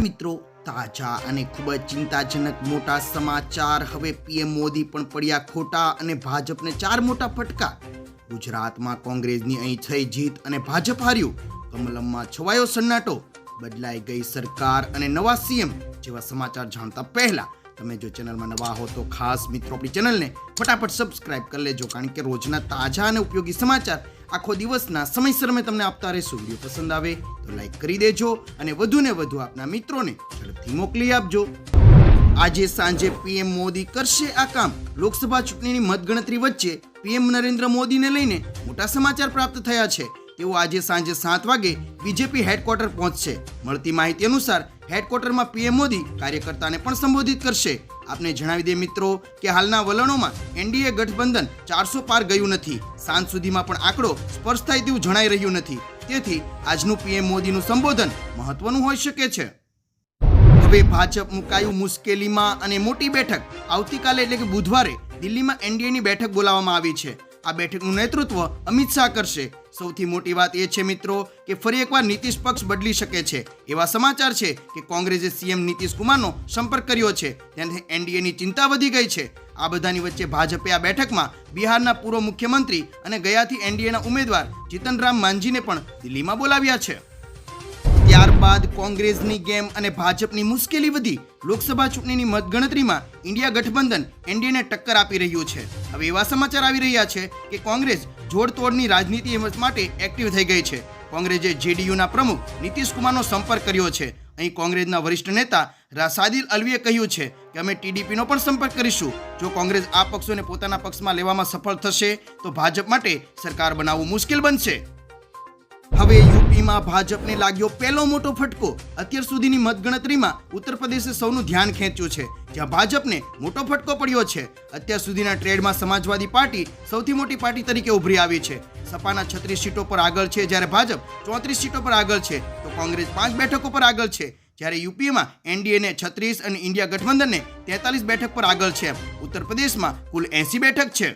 નમસ્કાર મિત્રો. તાજા અને ખૂબ જ ચિંતાજનક મોટા સમાચાર. હવે પીએમ મોદી પણ પડ્યા ખોટા અને ભાજપને ચાર મોટા ફટકા. ગુજરાતમાં કોંગ્રેસની અહીં થઈ જીત અને ભાજપ હાર્યું. કમલમમાં છવાયો સન્નાટો. બદલાઈ ગઈ સરકાર અને નવા સીએમ. જેવા સમાચાર જાણતા પહેલા તમે જો ચેનલમાં નવા હો તો ખાસ મિત્રો આપણી ચેનલને ફટાફટ સબસ્ક્રાઇબ કરી લેજો. કારણ કે રોજના તાજા અને ઉપયોગી સમાચાર આખો દિવસના સમયસર મેં તમને આપતા રહીશું. વીડિયો પસંદ આવે તો લાઈક કરી દેજો અને વધુ ને વધુ આપના મિત્રોને ઝડપથી મોકલી આપજો. આજે સાંજે પીએમ મોદી કરશે આ કામ. લોકસભા ચૂંટણીની મતગણતરી વચ્ચે પીએમ નરેન્દ્ર મોદીને લઈને મોટા સમાચાર પ્રાપ્ત થયા છે. તેઓ આજે સાંજે સાત વાગે બીજેપી હેડક્વાર્ટર પહોંચશે. મળતી માહિતી અનુસાર હેડક્વાર્ટરમાં પીએમ મોદી કાર્યકર્તાને પણ સંબોધિત કરશે. આપને જણાવી દે મિત્રો કે હાલના વલણોમાં એનડીએ ગઠબંધન ચારસો પાર ગયું નથી. સાંજ સુધીમાં પણ આંકડો સ્પર્શ થાય તેવું જણાઈ રહ્યું નથી. તેથી આજનું પીએમ મોદીનું સંબોધન મહત્વનું હોઈ શકે છે. હવે ભાજપ મુકાયું મુશ્કેલીમાં અને મોટી બેઠક. આવતીકાલે એટલે કે બુધવારે દિલ્હીમાં એનડીએની બેઠક બોલાવવામાં આવી છે. આ બેઠકનું નેતૃત્વ અમિત શાહ કરશે. સૌથી મોટી વાત એ છે મિત્રો કે ફરી એકવાર નીતિશ પક્ષ બદલી શકે છે. એવા સમાચાર છે કે કોંગ્રેસે સીએમ નીતિશ કુમારનો સંપર્ક કર્યો છે. તેનાથી એનડીએની ચિંતા વધી ગઈ છે. આ બધાની વચ્ચે ભાજપે આ બેઠકમાં બિહારના પૂર્વ મુખ્યમંત્રી અને ગયાથી એનડીએના ઉમેદવાર જીતનરામ માંઝીને પણ દિલ્હીમાં બોલાવ્યા છે. ત્યારબાદ કોંગ્રેસની ગેમ અને ભાજપની મુશ્કેલી વધી. લોકસભા ચૂંટણીની મતગણતરીમાં ઇન્ડિયા ગઠબંધન એનડીએને ટક્કર આપી રહ્યું છે. હવે એવા સમાચાર આવી રહ્યા છે કે કોંગ્રેસ જોડતોડની રાજનીતિ માટે એક્ટિવ થઈ ગઈ છે. કોંગ્રેસે જેડીયુના પ્રમુખ નીતિશ કુમારનો સંપર્ક કર્યો છે. અહીં કોંગ્રેસના વરિષ્ઠ નેતા રાસાદિલ અલવીએ કહ્યું છે કે અમે ટીડીપીનો પણ સંપર્ક કરીશું. જો કોંગ્રેસ આ પક્ષોને પોતાના પક્ષમાં લેવામાં સફળ થશે, તો ભાજપ માટે સરકાર બનાવવું મુશ્કેલ બનશે. હવે યુપીમાં ભાજપને લાગ્યો પહેલો મોટો ફટકો. અત્યાર સુધીની મતગણતરીમાં ઉત્તર પ્રદેશે સૌનું ધ્યાન ખેંચ્યું છે. જ્યાં ભાજપને મોટો ફટકો પડ્યો છે. અત્યાર સુધીના ટ્રેડમાં સમાજવાદી પાર્ટી સૌથી મોટી પાર્ટી તરીકે ઉભરી આવી છે. સપાના છત્રીસ સીટો પર આગળ છે જ્યારે ભાજપ ચોત્રીસ સીટો પર આગળ છે. તો કોંગ્રેસ પાંચ બેઠકો પર આગળ છે. જ્યારે યુપીએમાં એનડીએને છત્રીસ અને ઇન્ડિયા ગઠબંધનને તેતાલીસ બેઠક પર આગળ છે. ઉત્તર પ્રદેશમાં કુલ એસી બેઠક છે.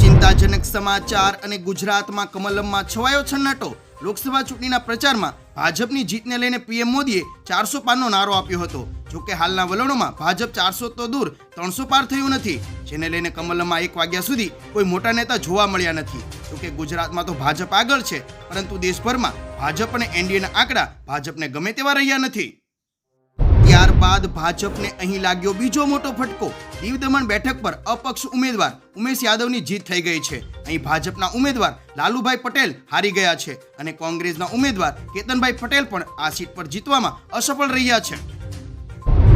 ચિંતાજનક સમાચાર અને ગુજરાતમાં કમલમમાં છવાયો છન્નાટો. લોકસભા ચૂંટણીના પ્રચારમાં ભાજપની જીતને લઈને પીએમ મોદીએ ચારસો પારનો નારો આપ્યો હતો. જોકે હાલના વલણોમાં ભાજપ ચારસો તો દૂર, ત્રણસો પાર થયું નથી. જેને લઈને કમલમમાં એક વાગ્યા સુધી કોઈ મોટા નેતા જોવા મળ્યા નથી. જોકે ગુજરાતમાં તો ભાજપ આગળ છે, પરંતુ દેશભરમાં ભાજપ અને એનડીએના આંકડા ભાજપને ગમે તેવા રહ્યા નથી. ત્યારબાદ ભાજપને અહીં લાગ્યો બીજો મોટો ફટકો. દીવ દમણ બેઠક પર અપક્ષ ઉમેદવાર ઉમેશ યાદવની જીત થઈ ગઈ છે. અહીં ભાજપના ઉમેદવાર લાલુભાઈ પટેલ હારી ગયા છે અને કોંગ્રેસના ઉમેદવાર કેતનભાઈ પટેલ પણ આ સીટ પર જીતવામાં અસફળ રહ્યા છે.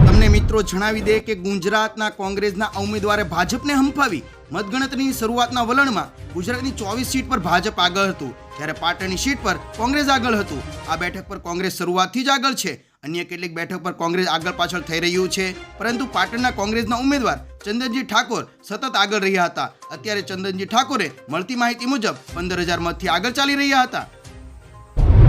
તમને મિત્રો જણાવી દે કે ગુજરાતના કોંગ્રેસના ઉમેદવારે ભાજપને હંફાવી મતગણતરીની શરૂઆતના વલણમાં ગુજરાતની ચોવીસ સીટ પર ભાજપ આગળ હતું. જ્યારે પાટણની સીટ પર કોંગ્રેસ આગળ હતું. આ બેઠક પર કોંગ્રેસ શરૂઆતથી જ આગળ છે. અન્ય કેટલીક બેઠક પર કોંગ્રેસ આગળ પાછળ થઈ રહ્યું છે. પરંતુ પાટણના કોંગ્રેસના ઉમેદવાર ચંદનજી ઠાકોર સતત આગળ રહ્યા હતા. અત્યારે ચંદનજી ઠાકોરે મળતી માહિતી મુજબ પંદર હજાર મતથી આગળ ચાલી રહ્યા હતા.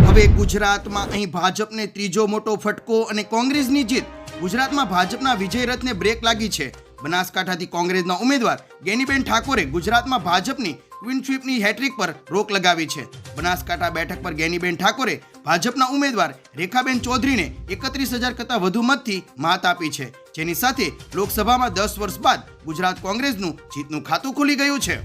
હવે ગુજરાતમાં અહીં ભાજપને ત્રીજો મોટો ફટકો અને કોંગ્રેસની જીત. ગુજરાતમાં ભાજપના વિજય રથને બ્રેક લાગી છે. બનાસકાંઠાથી કોંગ્રેસના ઉમેદવાર ગેનીબેન ઠાકોરે ગુજરાતમાં ભાજપની ક્વીન સ્વીપની હેટ્રિક પર રોક લગાવી છે. બનાસકાંઠા બેઠક પર ગેનીબેન ઠાકોરે ભાજપના ઉમેદવાર રેખાબેન ચૌધરીને એકત્રીસ હજાર કરતાં વધુ મતથી માત આપી છે. જેની સાથે લોકસભામાં દસ વર્ષ બાદ ગુજરાત કોંગ્રેસનું જીતનું ખાતું ખુલી ગયું છે.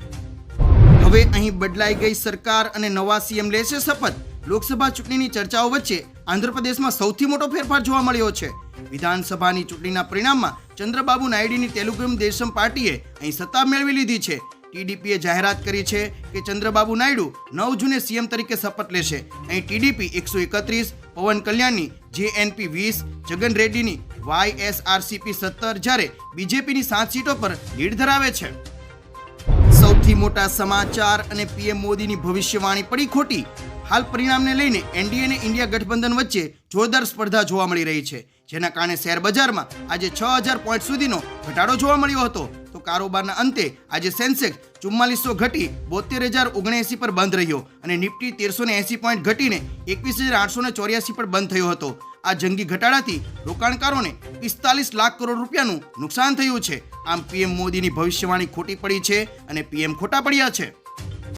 હવે અહીં બદલાઈ ગઈ સરકાર અને નવા સીએમ લેશે શપથ. લોકસભા ચૂંટણીની ચર્ચાઓ વચ્ચે આંધ્રપ્રદેશમાં સૌથી મોટો ફેરફાર જોવા મળ્યો છે. વિધાનસભાની ચૂંટણીના પરિણામમાં ચંદ્રબાબુ નાયડુની તેલુગુ દેશમ પાર્ટીએ અહીં સત્તા મેળવી લીધી છે. ટીડીપીએ જાહેરાત કરી છે કે ચંદ્રબાબુ નાયડુ નવ જૂને સીએમ તરીકે શપથ લેશે. અહીં ટીડીપી એકસો એકત્રીસ, પવન કલ્યાણની જેએનપી વીસ, જગન રેડ્ડીની વાયએસઆરસીપી સત્તર જ્યારે બીજેપીની સાત સીટો પર લીડ ધરાવે છે. સૌથી મોટા સમાચાર અને પીએમ મોદીની ભવિષ્યવાણી પડી ખોટી. હાલ પરિણામને લઈને એનડીએ અને ઇન્ડિયા ગઠબંધન વચ્ચે જોરદાર સ્પર્ધા જોવા મળી રહી છે, જેના કારણે શેર બજારમાં આજે છ હજાર પોઈન્ટ સુધીનો ઘટાડો જોવા મળ્યો હતો. તો કારોબારના અંતે આજે સેન્સેક્સ ચુમ્માલીસો ઘટી બોતેર હજાર ઓગણએંસી પર બંધ રહ્યો અને નિફ્ટી તેરસો ને એંસી પોઈન્ટ ઘટીને એકવીસ હજાર આઠસો ને ચોર્યાસી પર બંધ થયો હતો. આ જંગી ઘટાડાથી રોકાણકારોને પિસ્તાલીસ લાખ કરોડ રૂપિયાનું નુકસાન થયું છે. આમ પીએમ મોદીની ભવિષ્યવાણી ખોટી પડી છે અને પીએમ ખોટા પડ્યા છે.